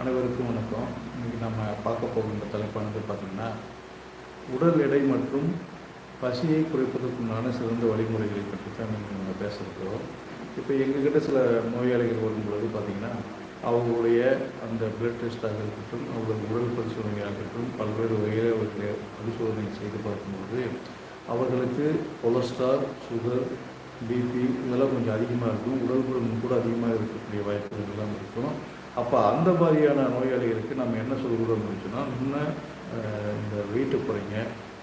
அனைவருக்கும் வணக்கம். இன்றைக்கி நம்ம பார்க்க போகின்ற தலைப்பானது பார்த்திங்கன்னா உடல் எடை மற்றும் பசியை குறைப்பதற்குண்டான சிறந்த வழிமுறைகளை பற்றி தான் இன்றைக்கி நம்ம பேசுகிறோம் இப்போ எங்ககிட்ட சில நோயாளிகள் வரும்பொழுது பார்த்திங்கன்னா அவங்களுடைய அந்த பிளட் டெஸ்ட்டாக இருக்கட்டும் அவர்களுடைய உடல் பரிசோதனையாக இருக்கட்டும் பல்வேறு வகையில் அவர்களை பரிசோதனை செய்து பார்க்கும்போது அவர்களுக்கு கொலஸ்ட்ரால் சுகர் பிபி இதெல்லாம் கொஞ்சம் அதிகமாக இருக்கும். உடல் பருமன் கூட அதிகமாக இருக்கக்கூடிய வாய்ப்புகள் எல்லாம் இருக்கும் அப்போ அந்த மாதிரியான நோயாளிகளுக்கு நம்ம என்ன சொல்கிறோம்னு அப்படின்னா இன்னும் இந்த வெயிட்டு குறைங்க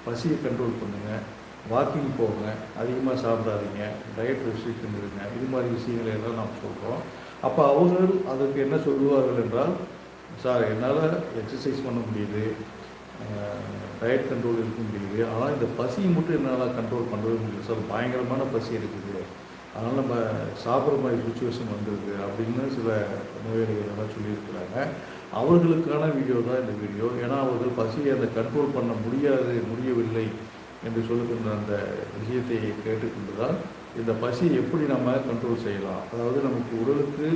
பசியை கண்ட்ரோல் பண்ணுங்கள் வாக்கிங் போங்க அதிகமாக சாப்பிடாதீங்க டயட் ரெஸ்ட்ரிக்ஷன் இருங்க இது மாதிரி விஷயங்களை எல்லாம் நாம் சொல்கிறோம் அப்போ அவர்கள் அதற்கு என்ன சொல்லுவார்கள் என்றால் சார் என்னால் எக்ஸசைஸ் பண்ண முடியுது டயட் கண்ட்ரோல் இருக்க முடியுது ஆனால் இந்த பசியை மட்டும் என்னால் கண்ட்ரோல் பண்ணவே முடியல சார் பயங்கரமான பசி இருக்குது அதனால் நம்ம சாப்பிட்ற மாதிரி சுச்சுவேஷன் வந்துருக்கு அப்படின்னு சில நோயாளிகள் எல்லாம் சொல்லியிருக்கிறாங்க. அவர்களுக்கான வீடியோ தான் இந்த வீடியோ ஏன்னா அவர்கள் பசியை அதை கண்ட்ரோல் பண்ண முடியாது முடியவில்லை என்று சொல்லுகின்ற அந்த விஷயத்தை கேட்டுக்கொண்டு தான் இந்த பசியை எப்படி நம்ம கண்ட்ரோல் செய்யலாம். அதாவது நமக்கு உடலுக்கு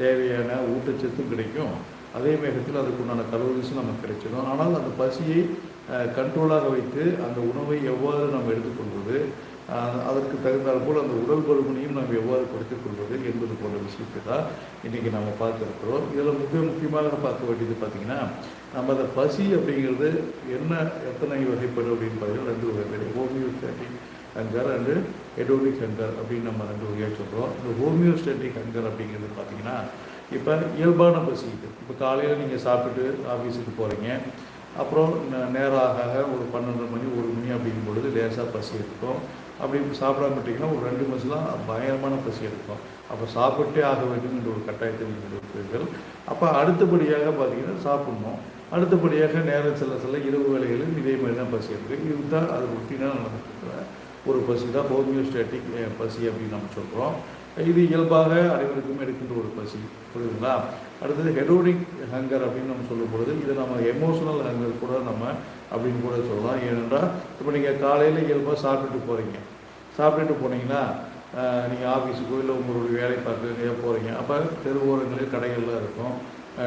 தேவையான ஊட்டச்சத்தும் கிடைக்கும். அதே வேகத்தில் அதுக்குண்டான கலோரிஸும் நமக்கு கிடைச்சிடும். ஆனால் அந்த பசியை கண்ட்ரோலாக வைத்து அந்த உணவை எவ்வாறு நம்ம எடுத்துக்கொள்வது? அதற்கு தகுந்தால் போல் அந்த உடல் பருமனையும் நாம் எவ்வாறு குறைத்துக் கொள்வது என்பது போன்ற விஷயத்தை தான் இன்றைக்கி நம்ம பார்த்துருக்கிறோம் இதில் மிக முக்கியமாக பார்க்க வேண்டியது பார்த்திங்கன்னா நம்ம அந்த பசி அப்படிங்கிறது என்ன எத்தனை வகைப்படும் அப்படின்னு பார்த்தீங்கன்னா ரெண்டு வகைப்படும். Homeostatic hunger and hedonic hunger அப்படின்னு நம்ம ரெண்டு வகையாக சொல்கிறோம் இந்த ஹோமியோஸ்டாட்டிக் ஹங்கர் அப்படிங்கிறது பார்த்தீங்கன்னா இப்போ இயல்பான பசி. இது இப்போ காலையில் நீங்கள் சாப்பிட்டுட்டு ஆஃபீஸுக்கு போகிறீங்க அப்புறம் நேராக நேரம் ஆக ஆக ஒரு பன்னெண்டு மணி லேசாக பசி எடுக்கும். அப்படி சாப்பிடாம விட்டிங்கன்னா ஒரு ரெண்டு மாதம்லாம் பயங்கரமான பசி எடுக்கும். அப்போ சாப்பிட்டே ஆக வேண்டும்ன்ற ஒரு கட்டாயத்தை நீங்கள் இருப்பீர்கள். அப்போ அடுத்தபடியாக பார்த்தீங்கன்னா சாப்பிட்ணும். அடுத்தபடியாக நேரம் செல்ல செல்ல இரவு வேலைகளும் இதே மாதிரி தான் பசி இருக்குது இதுதான் அது ரொட்டீனாக நடந்துட்டு ஒரு பசி தான். ஹோமியோஸ்டேட்டிக் பசி அப்படின்னு நம்ம சொல்கிறோம் இது இயல்பாக அனைவருக்கும் எடுக்கின்ற ஒரு பசி. புரியுதுங்களா? அடுத்தது ஹெடோனிக் ஹங்கர் அப்படின்னு நம்ம சொல்லும் பொழுது இதை நம்ம எமோஷனல் ஹங்கர் கூட நம்ம அப்படின்னு கூட சொல்லலாம். ஏனென்றால் இப்போ நீங்கள் காலையில் இயல்பாக சாப்பிட்டுட்டு போகிறீங்க சாப்பிட்டுட்டு போனீங்கன்னா நீங்கள் ஆஃபீஸுக்கோ இல்லை உங்களுடைய வேலை பார்க்க போகிறீங்க அப்போ தெருவோரங்களில் கடைகள்லாம் இருக்கும்.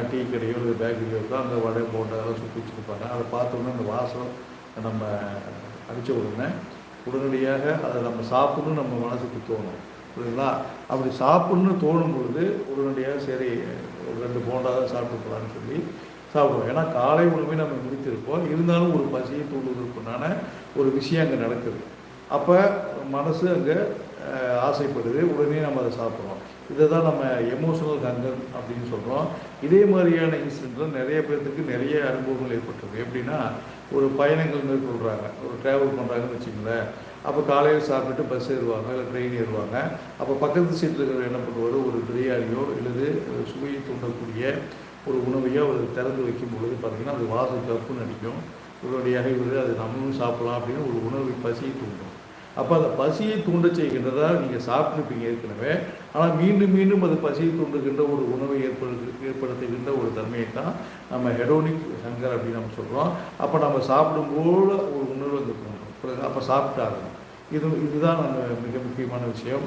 டீ கடையோ இல்லை பேக்கரியோ இருக்கும் அங்கே வடை போண்டா அதெல்லாம் சுற்றி வச்சுருப்பாங்க. அதை பார்த்தோன்னே அந்த வாசம் நம்ம அடித்த உடனே உடனடியாக அதை நம்ம சாப்பிட்ணும் நம்ம மனசுக்கு தோணும். புரியுதுங்களா? அப்படி சாப்பிட்ணுன்னு தோணும் பொழுது உடனடியாக சரி ஒரு ரெண்டு போண்டா தான் சாப்பிட்டு போகலான்னு சொல்லி சாப்பிடுவோம். ஏன்னா காலை உணவை நம்ம முடித்திருப்போம். இருந்தாலும் ஒரு பசியை தூண்டுவதற்குண்டான ஒரு விஷயம் அங்கே நடக்குது. அப்போ மனசு அங்கே ஆசைப்படுது. உடனே நம்ம அதை சாப்பிட்றோம். இதை தான் நம்ம எமோஷனல் ஹங்கர் அப்படின்னு சொல்கிறோம் இதே மாதிரியான இன்சிடென்ட்டில் நிறைய பேர்த்துக்கு நிறைய அனுபவங்கள் ஏற்பட்டிருக்கு. எப்படின்னா ஒரு பயணங்கள் மேற்கொள்கிறாங்க ஒரு ட்ராவல் பண்ணுறாங்கன்னு வச்சுங்களேன் அப்போ காலையில் சாப்பிட்டுட்டு பஸ் ஏறுவாங்க இல்லை ட்ரெயின் ஏறுவாங்க. அப்போ பக்கத்து சீட்டில் இருக்கிற என்ன பண்ணுவார்? ஒரு பிரியாணியோ இல்லது சுவையை தூண்டக்கூடிய ஒரு உணவையோ அவர் திறந்து வைக்கும் பொழுது பார்த்தீங்கன்னா அது வாசல் கப்புன்னு அடிக்கும் உடனடியாக இவர் அது நம்மளும் சாப்பிடலாம் அப்படின்னு ஒரு உணவை பசியை தூண்டும். அப்போ அந்த பசியை தூண்ட செய்கின்றதா நீங்கள் சாப்பிட்ருப்பீங்க ஏற்கனவே. ஆனால் மீண்டும் மீண்டும் அது பசியை தூண்டுகின்ற ஒரு உணவை ஏற்படுத்து ஏற்படுத்துகின்ற ஒரு தன்மையை தான் நம்ம ஹெடோனிக் சங்கர் அப்படின்னு நம்ம சொல்கிறோம் அப்போ நம்ம சாப்பிடும்போது ஒரு உணர்வு வந்து தோன்றும் அப்போ சாப்பிட்டாங்க இது இதுதான் நம்ம மிக முக்கியமான விஷயம்.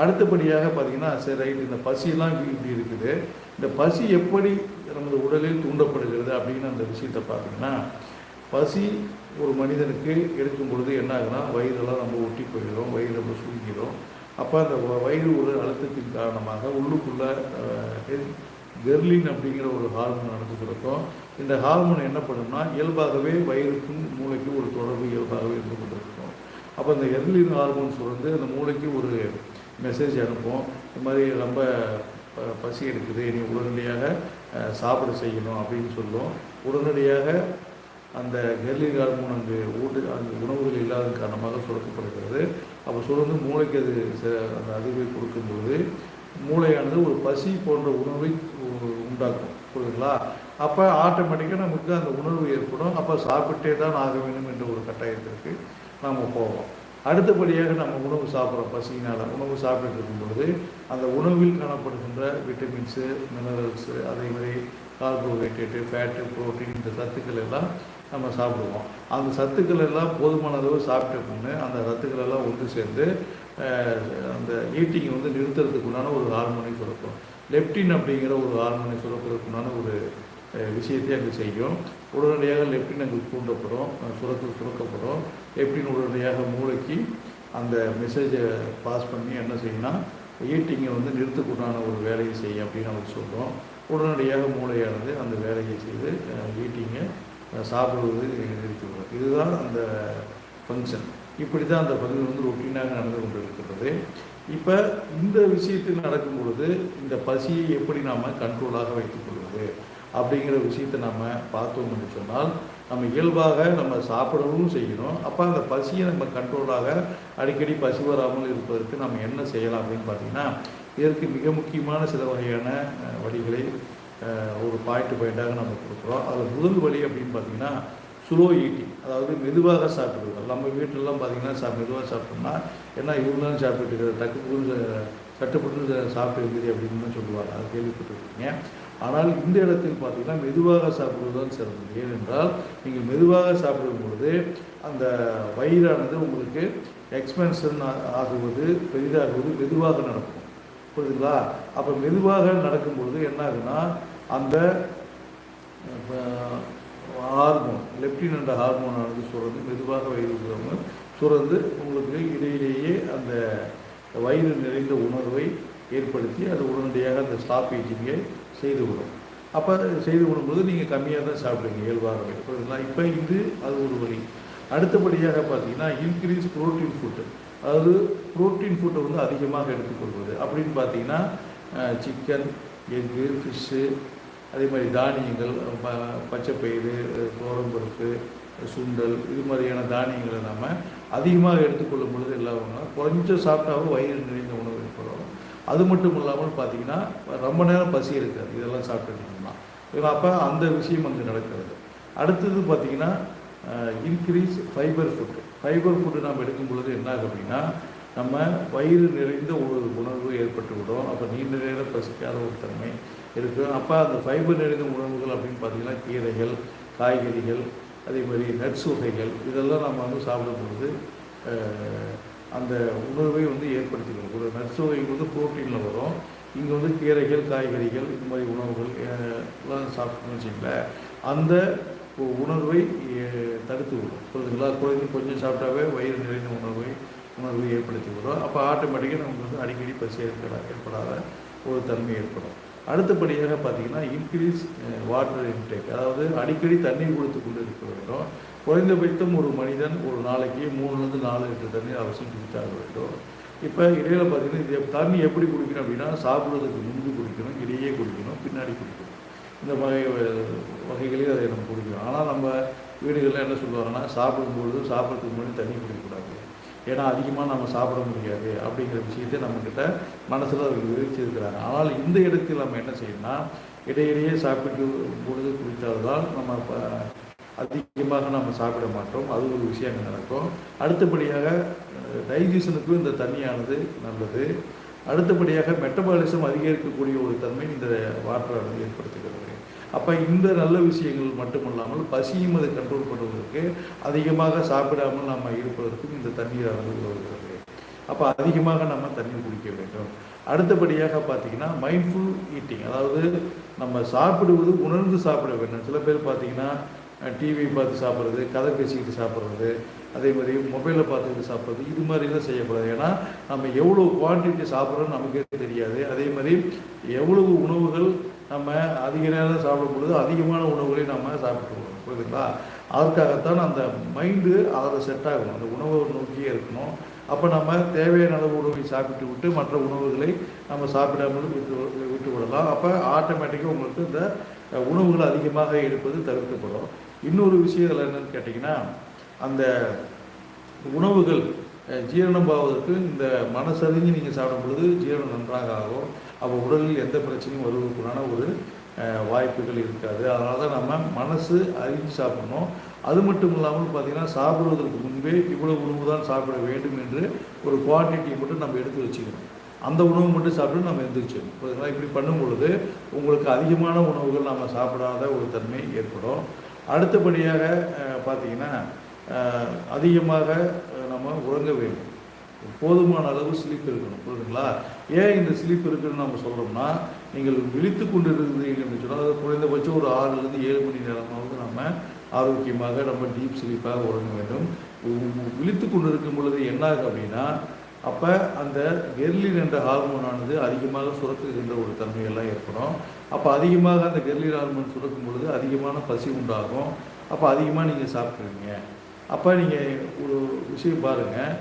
அடுத்தபடியாக பார்த்தீங்கன்னா சரி ரைட் இந்த பசியெல்லாம் இப்படி இப்படி இருக்குது. இந்த பசி எப்படி நமது உடலில் தூண்டப்படுகிறது அப்படின்னு அந்த விஷயத்தை பார்த்தீங்கன்னா பசி ஒரு மனிதனுக்கு எடுக்கும் பொழுது என்ன ஆகுனா வயிறெல்லாம் நம்ம ஒட்டி போயிடும் வயிறு நம்ம சுருங்கிடும். அப்போ அந்த வயிறு ஒரு அழுத்தத்தின் காரணமாக உள்ளுக்குள்ளே கெர்லின் அப்படிங்கிற ஒரு ஹார்மோன் நடந்து கொடுக்கும் இந்த ஹார்மோன் என்ன பண்ணும்னா இயல்பாகவே வயிறுக்கும் மூளைக்கும் ஒரு தொடர்பு இயல்பாகவே இருந்து கொண்டிருக்கும். அப்போ இந்த எர்லின் ஹார்மோன்ஸ் வந்து அந்த மூளைக்கு ஒரு மெசேஜ் அனுப்பும். இந்த மாதிரி ரொம்ப ப- பசி எடுக்குது நீ உடனடியாக சாப்பிட செய்யணும் அப்படின்னு சொல்லும். உடனடியாக அந்த கெர்லின் ஹார்மோன் அங்கு ஊட்டு அந்த உணவுகள் இல்லாத காரணமாக சுரக்கப்படுகிறது. அப்போ சுரந்து மூளைக்கு அது ச- அந்த அறிவை கொடுக்கும்போது மூளையானது ஒரு பசி போன்ற உணவை உண்டாக்கும் புரியுதுங்களா? அப்போ ஆட்டோமேட்டிக்காக நமக்கு அந்த உணர்வு ஏற்படும். அப்போ சாப்பிட்டே தான் ஆக வேண்டும் என்ற ஒரு கட்டாயத்திற்கு நாம் போவோம். அடுத்தபடியாக நம்ம உணவு சாப்பிட்றோம் பசியினால் உணவு சாப்பிட்டு இருக்கும் பொழுது அந்த உணவில் காணப்படுகின்ற விட்டமின்ஸு மினரல்ஸு அதே மாதிரி கார்போஹைட்ரேட்டு ஃபேட்டு புரோட்டீன் இந்த சத்துக்கள் எல்லாம் நம்ம சாப்பிடுவோம். அந்த சத்துக்கள் எல்லாம் போதுமான அளவு சாப்பிட்ட பின்னு அந்த சத்துக்கள் எல்லாம் ஒன்று சேர்ந்து அந்த ஈட்டிங் வந்து நிறுத்துறதுக்குண்டான ஒரு ஹார்மோனை கொடுக்கும் லெப்டின் அப்படிங்கிற ஒரு ஹார்மோனை சுரக்கிறதுக்குண்டான ஒரு விஷயத்தை அங்கே செய்யும். உடனடியாக லெப்டின் அங்கே தூண்டப்படும் அஹ், சுரக்க சுரக்கப்படும். லெப்டின் உடனடியாக மூளைக்கு அந்த மெசேஜை பாஸ் பண்ணி என்ன செய்யணும்னா ஈட்டிங்கை வந்து நிறுத்தக்கூடான ஒரு வேலையை செய்யும் அப்படின்னு நமக்கு சொல்கிறோம் உடனடியாக மூளையானது அந்த வேலையை செய்து ஈட்டிங்கை சாப்பிடுவது நிறுத்திவிடும் இதுதான் அந்த ஃபங்க்ஷன் இப்படி தான் அந்த ஃபங்க்ஷன் வந்து ரொட்டீனாக நடந்து கொண்டு இருக்கிறது இப்போ இந்த விஷயத்தில் நடக்கும் பொழுது இந்த பசியை எப்படி நாம் கண்ட்ரோலாக வைத்துக் கொள்வது? அப்படிங்கிற விஷயத்தை நம்ம பார்த்தோம்னு சொன்னால் நம்ம இயல்பாக நம்ம சாப்பிடவும் செய்யணும் அப்போ அந்த பசியை நம்ம கண்ட்ரோலாக அடிக்கடி பசி வராமல் இருப்பதற்கு நம்ம என்ன செய்யலாம் அப்படின்னு பார்த்தீங்கன்னா இதற்கு மிக முக்கியமான சில வகையான வழிகளை ஒரு பாயிண்ட் பாயிண்ட்டாக நம்ம கொடுக்குறோம். அதில் முதல் வழி அப்படின்னு பார்த்தீங்கன்னா ஸ்லோ ஈட்டிங் அதாவது மெதுவாக சாப்பிட்றது. நம்ம வீட்டிலலாம் பார்த்திங்கன்னா சா மெதுவாக சாப்பிட்டோம்னா என்ன இவ்வளோ தான் சாப்பிட்டுட்டு இருக்கிற டக்கு புது சாப்பிட்டு இருக்குது அப்படின்னு சொல்லுவாங்க. அது கேள்விப்பட்டிருக்கீங்க. ஆனால் இந்த இடத்தில் பார்த்திங்கன்னா மெதுவாக சாப்பிடுவது தான் சிறந்தது. ஏனென்றால் நீங்கள் மெதுவாக சாப்பிடும் பொழுது அந்த வயிறானது உங்களுக்கு எக்ஸ்பென்ஷன் ஆகுவது பெரிதாகுவது மெதுவாக நடக்கும். புரியுதுங்களா? அப்போ மெதுவாக நடக்கும் பொழுது என்ன ஆகுதுன்னா அந்த ஹார்மோன் லெப்டின் என்ற ஹார்மோனானது சுரந்து மெதுவாக வயிறு உபயோகம் சுரந்து உங்களுக்கு இடையிலேயே அந்த வயிறு நிறைந்த உணர்வை ஏற்படுத்தி அது உடனடியாக அந்த ஸ்டாப் ஏஜிங்கை செய்து விடும். அப்போ செய்து விடும்போது நீங்கள் கம்மியாக தான் சாப்பிடுங்க இயல்பாகவே. புரியுதுங்களா இப்போ இது அது ஒரு வழி. அடுத்தபடியாக பார்த்தீங்கன்னா இன்க்ரீஸ் ப்ரோட்டீன் ஃபுட்டு அதாவது ப்ரோட்டீன் ஃபுட்டை வந்து அதிகமாக எடுத்துக்கொள்வது. அப்படின்னு பார்த்தீங்கன்னா சிக்கன் எக்கு ஃபிஷ்ஷு அதே மாதிரி தானியங்கள் ப பச்சைப்பயிறு கோரம்பருப்பு சுண்டல் இது மாதிரியான தானியங்களை நம்ம அதிகமாக எடுத்துக்கொள்ளும் பொழுது இல்லாமல் குறைஞ்ச சாப்பிட்டாவும் வயிறு நிறைந்த உணவு ஏற்படும். அது மட்டும் இல்லாமல் பார்த்தீங்கன்னா ரொம்ப நேரம் பசி இருக்காது. இதெல்லாம் சாப்பிட்டுருந்தோம்னா அப்போ அந்த விஷயம் அங்கே நடக்கிறது. அடுத்தது பார்த்தீங்கன்னா increase fibre food fibre food நம்ம எடுக்கும் பொழுது என்ன ஆகும் அப்படின்னா நம்ம வயிறு நிறைந்த ஒரு உணர்வு ஏற்பட்டு விடும் அப்போ நீண்ட நேரம் பசிக்காத ஒரு தன்மை இருக்கும் அப்போ அந்த ஃபைபர் நிறைந்த உணவுகள் அப்படின்னு பார்த்தீங்கன்னா கீரைகள் காய்கறிகள் அதே மாதிரி நட்ஸ் வகைகள் இதெல்லாம் நம்ம வந்து சாப்பிடும் பொழுது அந்த உணர்வை வந்து ஏற்படுத்திக்கணும். ஒரு நட்ஸ் வகைகள் வந்து புரோட்டீனில் வரும். இங்கே வந்து கீரைகள் காய்கறிகள் இது மாதிரி உணவுகள் எல்லாம் சாப்பிட்டோம்னு வச்சுங்களேன் அந்த உணர்வை தடுத்து விடும். புரியுதுங்களா குழந்தைங்க கொஞ்சம் சாப்பிட்டாவே வயிறு நிறைந்த உணர்வை உணர்வை ஏற்படுத்தி விடும். அப்போ ஆட்டோமேட்டிக்காக நமக்கு வந்து அடிக்கடி பசி ஏற்பட ஏற்படாத ஒரு தன்மை ஏற்படும். அடுத்தபடியாக பார்த்தீங்கன்னா இன்க்ரீஸ் வாட்டர் இன்டேக் அதாவது அடிக்கடி தண்ணீர் கொடுத்து கொண்டு இருக்க வேண்டும் குறைந்தபட்சம் ஒரு மனிதன் ஒரு நாளைக்கு மூணுலேருந்து நாலு லிட்டர் தண்ணீர் அவசியம் குடித்தாக வேண்டும். இப்போ இடையில பார்த்தீங்கன்னா இது தண்ணி எப்படி குடிக்கணும் அப்படின்னா சாப்பிட்றதுக்கு முன்பு குடிக்கணும் இடையே குடிக்கணும் பின்னாடி குடிக்கணும். இந்த வகை வகைகளையும் அதை நம்ம குடிக்கணும். ஆனால் நம்ம வீடுகளில் என்ன சொல்லுவாங்கன்னா சாப்பிடும்பொழுது சாப்பிட்றதுக்கு முன்னாடி தண்ணி குடிக்கக்கூடாது. ஏன்னா அதிகமாக நம்ம சாப்பிட முடியாது அப்படிங்கிற விஷயத்தை நம்மக்கிட்ட மனசில் அவர்கள் விரிச்சிருக்கிறாங்க. ஆனால் இந்த இடத்தில் நம்ம என்ன செய்யணும்னா இடையிடையே சாப்பிட்டு பொழுது குடித்தால்தான் நம்ம அதிகமாக நம்ம சாப்பிட மாட்டோம். அது ஒரு விஷயம் நடக்கும். அடுத்தபடியாக டைஜஷனுக்கும் இந்த தண்ணியானது நல்லது. அடுத்தபடியாக மெட்டபாலிசம் அதிகரிக்கக்கூடிய ஒரு தன்மை இந்த வாட்டரானது ஏற்படுத்துகிறது. அப்போ இந்த நல்ல விஷயங்கள் மட்டுமல்லாமல் பசியும் அதை கண்ட்ரோல் பண்ணுவதற்கு அதிகமாக சாப்பிடாமல் நம்ம இருப்பதற்கும் இந்த தண்ணீரானது உதவுகிறது. அப்போ அதிகமாக நம்ம தண்ணீர் குடிக்க வேண்டும். அடுத்தபடியாக பார்த்தீங்கன்னா மைண்ட்ஃபுல் ஈட்டிங் அதாவது நம்ம சாப்பிடுவது உணர்ந்து சாப்பிட வேண்டும். சில பேர் பார்த்தீங்கன்னா டிவி பார்த்து சாப்பிட்றது கதை பேசிக்கிட்டு சாப்பிட்றது அதே மாதிரி மொபைலில் பார்த்துக்கிட்டு சாப்பிட்றது இது மாதிரிலாம் செய்யக்கூடாது. ஏன்னா நம்ம எவ்வளோ குவான்டிட்டி சாப்பிட்றோன்னு நமக்கே தெரியாது. அதே மாதிரி எவ்வளவு உணவுகள் நம்ம அதிக நேரம் சாப்பிடும் பொழுது அதிகமான உணவுகளை நம்ம சாப்பிட்டுருவோம். புரியுதுங்களா? அதற்காகத்தான் அந்த மைண்டு அதில் செட் ஆகணும். அந்த உணவை நோக்கியே இருக்கணும். அப்போ நம்ம தேவையான அளவு உணவை சாப்பிட்டு விட்டு மற்ற உணவுகளை நம்ம சாப்பிடாமல் விட்டு விட்டு விடலாம். அப்போ ஆட்டோமேட்டிக்காக உங்களுக்கு இந்த உணவுகள் அதிகமாக எடுப்பது தவிர்க்கப்படும். இன்னொரு விஷயம் இதில் என்னன்னு கேட்டிங்கன்னா அந்த உணவுகள் ஜீரணம் ஆவதற்கு இந்த மனசறிஞ்சு நீங்கள் சாப்பிடும் பொழுது ஜீரணம் நன்றாக ஆகும் அப்போ உடலில் எந்த பிரச்சனையும் வருவதற்குண்டான ஒரு வாய்ப்புகள் இருக்காது. அதனால தான் நம்ம மனசு அறிஞ்சு சாப்பிடணும். அது மட்டும் இல்லாமல் பார்த்தீங்கன்னா சாப்பிடுவதற்கு முன்பே இவ்வளோ உணவு தான் சாப்பிட வேண்டும் என்று ஒரு குவான்டிட்டியை மட்டும் நம்ம எடுத்து வச்சுக்கணும். அந்த உணவு மட்டும் சாப்பிட்டு நம்ம எந்திரிச்சிடணும் புரியுதுங்களா இப்படி பண்ணும் பொழுது உங்களுக்கு அதிகமான உணவுகள் நம்ம சாப்பிடாத ஒரு தன்மை ஏற்படும். அடுத்தபடியாக பார்த்திங்கன்னா அதிகமாக நம்ம உறங்க வேண்டும். போதுமான அளவு ஸ்லீப் இருக்கணும். புரியுதுங்களா? ஏன் இந்த ஸ்லீப் இருக்குன்னு நம்ம சொல்கிறோம்னா நீங்கள் விழித்து கொண்டு என்று சொன்னால் குறைந்தபட்சம் ஒரு ஆறுலேருந்து ஏழு மணி நேரமாவது நம்ம ஆரோக்கியமாக நம்ம டீப் ஸ்லீப்பாக உறங்க வேண்டும். விழித்து கொண்டு இருக்கும் பொழுது என்ன ஆகும் அப்படின்னா அப்போ அந்த கெர்லின் என்ற ஹார்மோனானது அதிகமாக சுரக்குகின்ற ஒரு தன்மையெல்லாம் ஏற்படும். அப்போ அதிகமாக அந்த கெர்லின் ஹார்மோன் சுரக்கும் பொழுது அதிகமான பசி உண்டாகும். அப்போ அதிகமாக நீங்கள் சாப்பிட்ருவீங்க அப்போ நீங்கள் ஒரு விஷயம் பாருங்கள்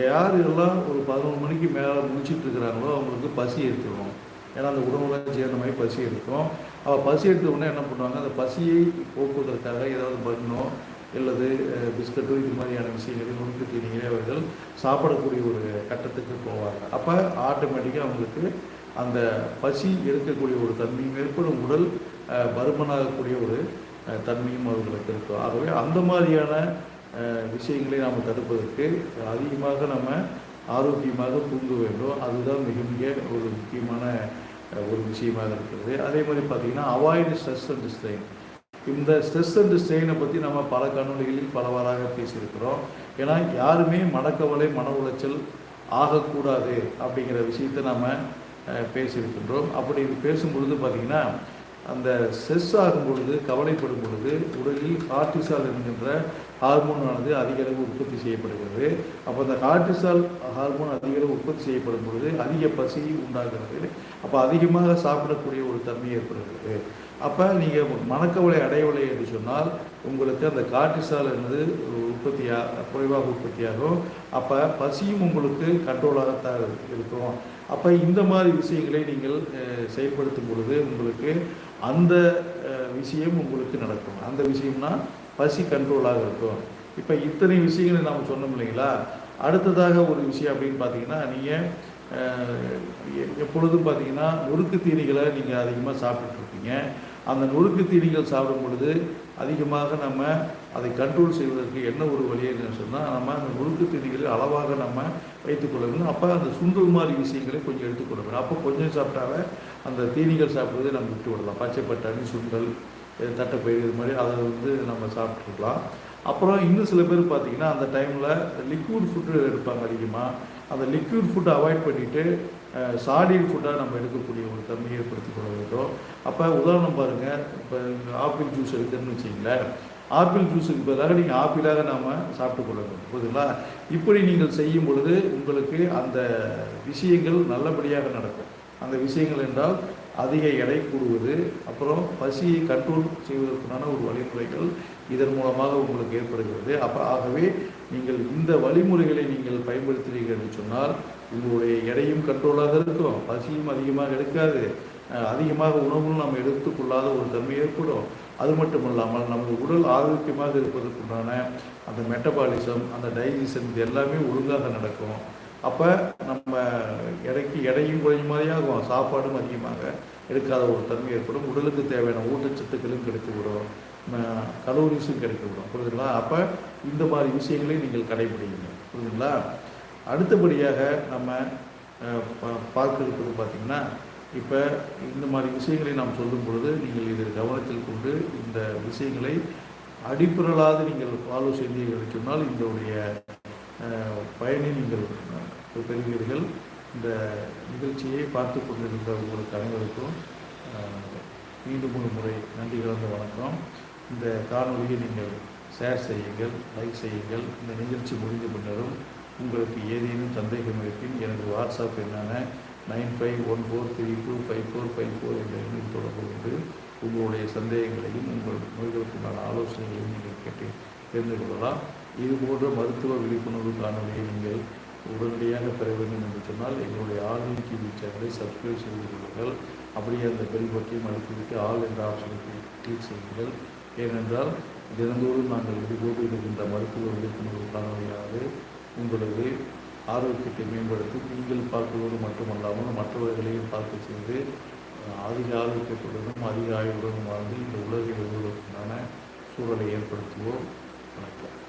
யார் எல்லாம் ஒரு பதினொரு மணிக்கு மேலே முடிச்சிட்டு இருக்கிறாங்களோ அவங்களுக்கு பசி எடுத்துடும் ஏன்னா அந்த உணவுலாம் மாதிரி பசி எடுக்கும் அவள் பசி எடுத்த உடனே என்ன பண்ணுவாங்க? அந்த பசியை போக்குவதற்காக ஏதாவது பண்ணோ அல்லது பிஸ்கட்டோ இது மாதிரியான விஷயங்களை நுணுக்கு தீனிகளே அவர்கள் சாப்பிடக்கூடிய ஒரு கட்டத்துக்கு போவாங்க. அப்போ ஆட்டோமேட்டிக்காக அவங்களுக்கு அந்த பசி எடுக்கக்கூடிய ஒரு தன்மையும் ஏற்படும். உடல் பருமனாகக்கூடிய ஒரு தன்மையும் அவர்களுக்கு இருக்கும். ஆகவே அந்த மாதிரியான விஷயங்களை நாம் தடுப்பதற்கு அதிகமாக நம்ம ஆரோக்கியமாக தூங்க வேண்டும். அதுதான் மிக மிக ஒரு முக்கியமான ஒரு விஷயமாக இருக்கிறது. அதே மாதிரி பார்த்திங்கன்னா அவாய்டு ஸ்ட்ரெஸ் அண்ட் ஸ்ட்ரெயின் இந்த ஸ்ட்ரெஸ் அண்ட் ஸ்ட்ரெயினை பற்றி நம்ம பல காணொளிகளில் பலவாறாக பேசியிருக்கிறோம். ஏன்னா யாருமே மனக்கவலை மன உளைச்சல் ஆகக்கூடாது அப்படிங்கிற விஷயத்தை நம்ம பேசியிருக்கின்றோம். அப்படி பேசும்பொழுது பார்த்திங்கன்னா அந்த ஸ்ட்ரெஸ் ஆகும் பொழுது கவலைப்படும் பொழுது உடலில் கார்டிசால் என்கின்ற ஹார்மோனானது அதிக அளவு உற்பத்தி செய்யப்படுகிறது. அப்போ அந்த கார்டிசால் ஹார்மோன் அதிக அளவு உற்பத்தி செய்யப்படும் பொழுது அதிக பசி உண்டாகிறது. அப்போ அதிகமாக சாப்பிடக்கூடிய ஒரு தன்மை ஏற்படுகிறது. அப்போ நீங்கள் மனக்கவலை அடையவில்லை என்று சொன்னால் உங்களுக்கு அந்த கார்டிசால் என்பது உற்பத்தியாக குறைவாக உற்பத்தியாகும். அப்போ பசியும் உங்களுக்கு கண்ட்ரோலாகத்தான் இருக்கும். அப்போ இந்த மாதிரி விஷயங்களை நீங்கள் செயல்படுத்தும் பொழுது உங்களுக்கு அந்த விஷயம் உங்களுக்கு நடக்கும். அந்த விஷயம்னா பசி கண்ட்ரோலாக இருக்கும். இப்போ இத்தனை விஷயங்களை நாம் சொன்னோம் இல்லைங்களா? அடுத்ததாக ஒரு விஷயம் அப்படின்னு பார்த்தீங்கன்னா நீங்கள் எப்பொழுதும் பார்த்தீங்கன்னா முறுக்கு தீனிகளை நீங்கள் அதிகமாக சாப்பிட்டுட்டு அந்த நொறுக்கு தீனிகள் சாப்பிடும் பொழுது அதிகமாக நம்ம அதை கண்ட்ரோல் செய்வதற்கு என்ன ஒரு வழி சொன்னால் நம்ம அந்த நொறுக்கு தீனிகளை அளவாக நம்ம வைத்துக்கொள்ள வேண்டும். அப்போ அந்த சுண்டல் மாதிரி விஷயங்களை கொஞ்சம் எடுத்துக்கொள்ள வேண்டும். அப்போ கொஞ்சம் சாப்பிட்டாவே அந்த தீனிகள் சாப்பிடுவதை நம்ம விட்டு விடலாம். பச்சை பட்டாணி சுண்டல் அஹ் தட்டைப்பயிறு இது மாதிரி அதை வந்து நம்ம சாப்பிட்டுக்கலாம் அப்புறம் இன்னும் சில பேர் பார்த்தீங்கன்னா அந்த டைமில் லிக்விட் ஃபுட்டு எடுப்பாங்க அதிகமாக அந்த லிக்விட் ஃபுட்டை அவாய்ட் பண்ணிவிட்டு சாலிட் ஃபுட்டாக நம்ம எடுக்கக்கூடிய ஒரு தன்மையை ஏற்படுத்திக் கொள்ள வேண்டும். அப்போ உதாரணம் பாருங்கள் இப்போ ஆப்பிள் ஜூஸ் எடுக்கிறதுன்னு வச்சிங்களேன் ஆப்பிள் ஜூஸுக்கு பதிலாக நீங்கள் ஆப்பிளாக நாம் சாப்பிட்டு கொள்ள வேண்டும். புரியுதுங்களா? இப்படி நீங்கள் செய்யும் பொழுது உங்களுக்கு அந்த விஷயங்கள் நல்லபடியாக நடக்கும். அந்த விஷயங்கள் என்றால் அதிக எடை கூடுவது அப்புறம் பசியை கண்ட்ரோல் செய்வதற்கான ஒரு வழிமுறைகள் இதன் மூலமாக உங்களுக்கு ஏற்படுகிறது. அப்போ ஆகவே நீங்கள் இந்த வழிமுறைகளை நீங்கள் பயன்படுத்துகிறீர்கள் என்று சொன்னால் உங்களுடைய எடையும் கண்ட்ரோலாக இருக்கும். பசியும் அதிகமாக எடுக்காது. அதிகமாக உணவும் நாம் எடுத்துக்கொள்ளாத ஒரு தன்மை ஏற்படும். அது மட்டும் இல்லாமல் நமது உடல் ஆரோக்கியமாக இருப்பதற்குண்டான அந்த மெட்டபாலிசம் அந்த டைஜஷன் இது எல்லாமே ஒழுங்காக நடக்கும். அப்போ நம்ம எடைக்கு எடையும் குறைஞ்ச மாதிரியாகும் சாப்பாடும் அதிகமாக எடுக்காத ஒரு தன்மை ஏற்படும். உடலுக்கு தேவையான ஊட்டச்சத்துக்களும் கிடைத்துவிடும். கலோரிஸும் கிடைத்துவிடும். புரியுதுங்களா அப்போ இந்த மாதிரி விஷயங்களை நீங்கள் கடைபிடிங்க புரியுதுங்களா அடுத்தபடியாக நம்ம பார்க்க இருப்பது பார்த்திங்கன்னா இப்போ இந்த மாதிரி விஷயங்களை நாம் சொல்லும் பொழுது நீங்கள் இதில் கவனத்தில் கொண்டு இந்த விஷயங்களை அடிப்படலாது நீங்கள் ஃபாலோ செய்தீர்கள் சொன்னால் இதனுடைய பயனை நீங்கள் பெறுவீர்கள். இந்த நிகழ்ச்சியை பார்த்து கொண்டிருந்த உங்களுக்கு அனைவருக்கும் மீண்டும் ஒரு முறை நன்றி கலந்த வணக்கம். இந்த காணொலியை நீங்கள் ஷேர் செய்யுங்கள் லைக் செய்யுங்கள். இந்த நிகழ்ச்சி முடிந்த பின்னரும் உங்களுக்கு ஏதேனும் சந்தேகம் இருப்பின் எனது வாட்ஸ்அப் எண்ணான nine five one four three two five four five four என்ற எண்ணில் தொடர்பு கொண்டு உங்களுடைய சந்தேகங்களையும் உங்கள் நோய்களுக்குண்டான ஆலோசனைகளையும் நீங்கள் கேட்டு தெரிந்து கொள்ளலாம். இது போன்ற மருத்துவ விழிப்புணர்வு காணொலியை நீங்கள் உடனடியாக பெற வேண்டும் என்று சொன்னால் எங்களுடைய ஆன்லைன் டிவி சேனலை சப்ஸ்கிரைப் செய்து கொள்ளுங்கள். அப்படியே அந்த பெல் பட்டியும் அழுத்திவிட்டு ஆல் என்ற ஆப்ஷனுக்கு கிளிக் செய்யுங்கள். ஏனென்றால் தினந்தோறும் நாங்கள் இதுபோது இருக்கின்ற மருத்துவ விழிப்புணர்வு காணொலியானது உங்களது ஆரோக்கியத்தை மேம்படுத்தி நீங்கள் பார்ப்பதோடு மட்டுமல்லாமல் மற்றவர்களையும் பார்க்க செய்து அதிக ஆரோக்கியத்துடனும் அதிக ஆய்வுடனும் வாழ்ந்து இந்த உலகில் உங்களுக்கான சூழலை ஏற்படுத்துவோம். வணக்கம்.